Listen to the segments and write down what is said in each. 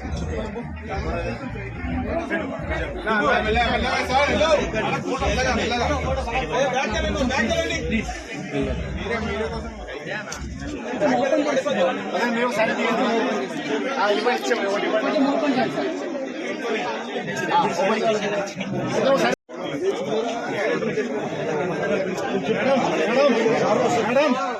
So much ముందుగా అందరికీ Vijayadashami and Bathukamma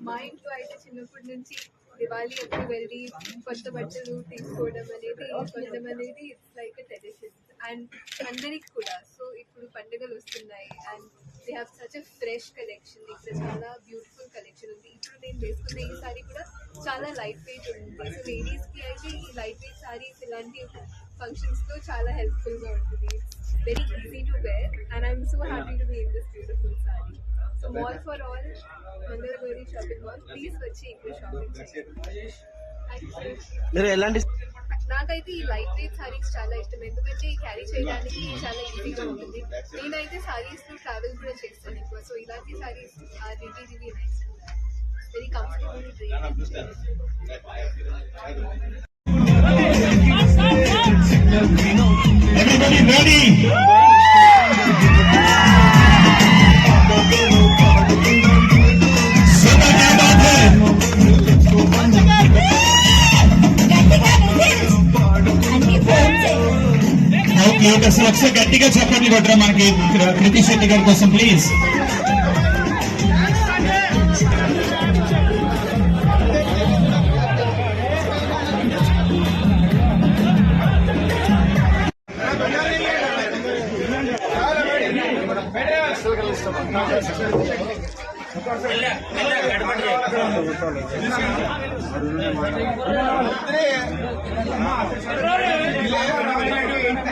మా ఇంట్లో అయితే చిన్నప్పటి నుంచి దివాళీ అప్పుడు వెళ్ళి కొత్త బట్టలు తీసుకోవడం అనేది కొనడం అనేది ఇట్స్ లైక్ అండ్ అందరికి కూడా సో ఇప్పుడు పండుగలు వస్తున్నాయి and They have such a fresh collection ఇక్కడ చాలా బ్యూటిఫుల్ కలెక్షన్ ఉంది ఇప్పుడు నేను వేసుకున్న ఈ సారీ కూడా చాలా లైట్ వెయిట్ ఉంది సో లేడీస్కి అయితే ఈ లైట్ వెయిట్ సారీస్ ఇలాంటి ఫంక్షన్స్లో చాలా హెల్ప్ఫుల్గా ఉంటుంది very easy to wear and I'm so happy to be in this beautiful sari so mall for all Mangalagowri shopping mall please వచ్చి ఇక్కడ షాపింగ్ చేయండి Thank you. మీరు ఎలాంటి నాకైతే ఈ లైట్ వెయిట్ సారీస్ చాలా ఇష్టం. ఎందుకంటే ఈ క్యారీ చేయడానికి చాలా ఈజీగా ఉంటుంది. నేనైతే సారీస్ ట్రావెల్ కూడా చేస్తాను ఎక్కువ. సో ఇలాంటి saris are really nice very comfortable Everybody ready? గట్టిగా చెప్పండి కొట్టరా మనకి కృతి శెట్టి గారి కోసం please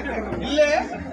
thank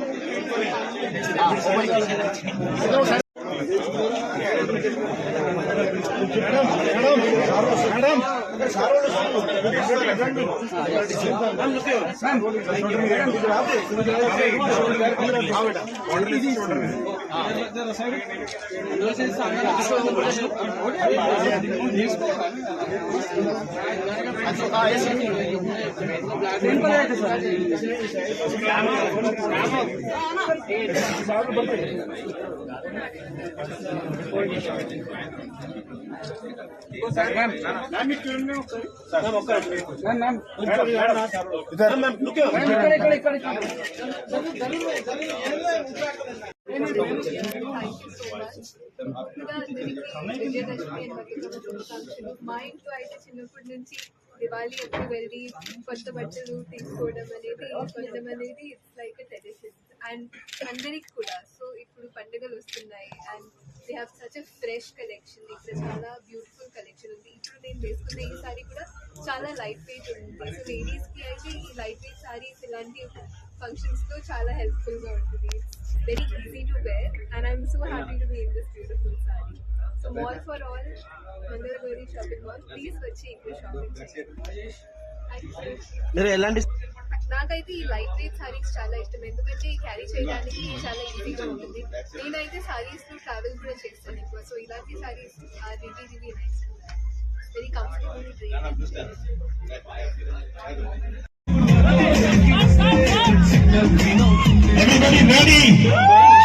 madam madam ma'am ma'am మా ఇంట్లో అయితే చిన్నప్పటి నుంచి దివాళీ అప్పుడు వెళ్ళి కొత్త బట్టలు తీసుకోవడం అనేది కొనడం అనేది ఇట్స్ లైక్ అండ్ అందరికి కూడా. సో ఇప్పుడు పండుగలు వస్తున్నాయి. And They have such a fresh collection ఇక్కడ చాలా బ్యూటిఫుల్ కలెక్షన్ ఉంది ఇప్పుడు నేను వేసుకున్న ఈ సారీ కూడా చాలా లైట్ వెయిట్ ఉంది సో లేడీస్కి అయితే ఈ లైట్ వెయిట్ సారీస్ ఇలాంటి ఫంక్షన్స్లో చాలా హెల్ప్ఫుల్గా ఉంటుంది very easy to wear and I'm so happy to be in this beautiful saree. So mall for all, Mangalaguri shopping mall. Please వచ్చి ఇక్కడ షాపింగ్ చేయండి. Thank you. మీరు ఎలాంటి నాకైతే ఈ లైట్ వెయిట్ సారీస్ చాలా ఇష్టం. ఎందుకంటే ఈ క్యారీ చేయడానికి చాలా ఈజీగా ఉంటుంది. నేనైతే సారీస్లో ట్రావెల్ కూడా చేస్తాను ఎక్కువ. సో ఇలాంటి saris are really nice very comfortable Everybody ready?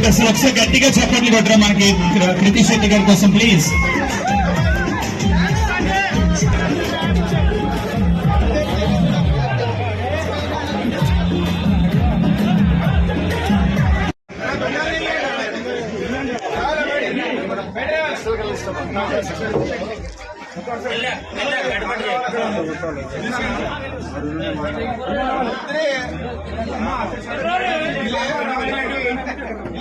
Okay అసలు ఒకసారి గట్టిగా చెప్పండి కొట్టరా మనకి కృతి శెట్టి గారి కోసం ప్లీజ్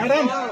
ম্যাডাম ম্যাডাম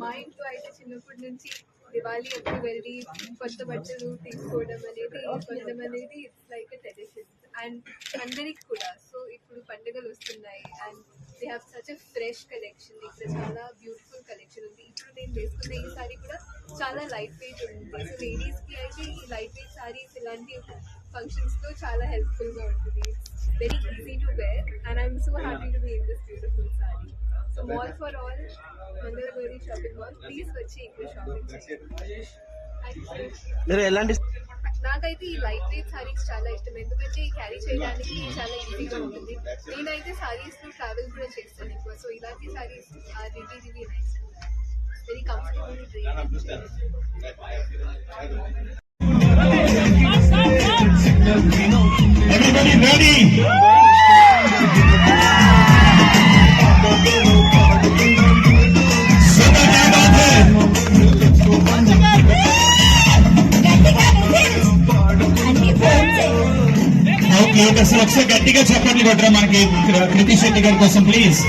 మా ఇంట్లో అయితే చిన్నప్పటి నుంచి దివాళీ అప్పుడు వెళ్ళి కొత్త బట్టలు తీసుకోవడం అనేది కొనడం అనేది ఇట్స్ లైక్ ట్రెడిషన్ అండ్ అందరికి కూడా సో ఇప్పుడు పండుగలు వస్తున్నాయి. And They have such a fresh collection ఇక్కడ చాలా బ్యూటిఫుల్ కలెక్షన్ ఉంది ఇప్పుడు నేను వేసుకున్న ఈ సారీ కూడా చాలా లైట్ వెయిట్ ఉంది సో లేడీస్ కి అయితే ఈ లైట్ వెయిట్ సారీస్ ఇలాంటి ఫంక్షన్స్ లో చాలా హెల్ప్ఫుల్ గా ఉంటుంది very easy to wear and I'm so happy to be in this beautiful sari so mall for all Mangalagowri shopping mall please వచ్చి ఇక్కడ షాపింగ్ చేయండి Thank you. మీరు ఎలాంటి నాకైతే ఈ లైట్ వెయిట్ సారీస్ చాలా ఇష్టం. ఎందుకంటే ఈ క్యారీ చేయడానికి చాలా ఈజీగా ఉంటుంది. నేనైతే సారీస్లో ట్రావెల్ కూడా చేస్తాను ఎక్కువ. సో ఇలాంటి saris are really really nice very comfortable Everybody ready? Okay ఒకసారి ఒకసారి గట్టిగా చెప్పండి కొట్టరా మనకి కృతి శెట్టి గారి కోసం ప్లీజ్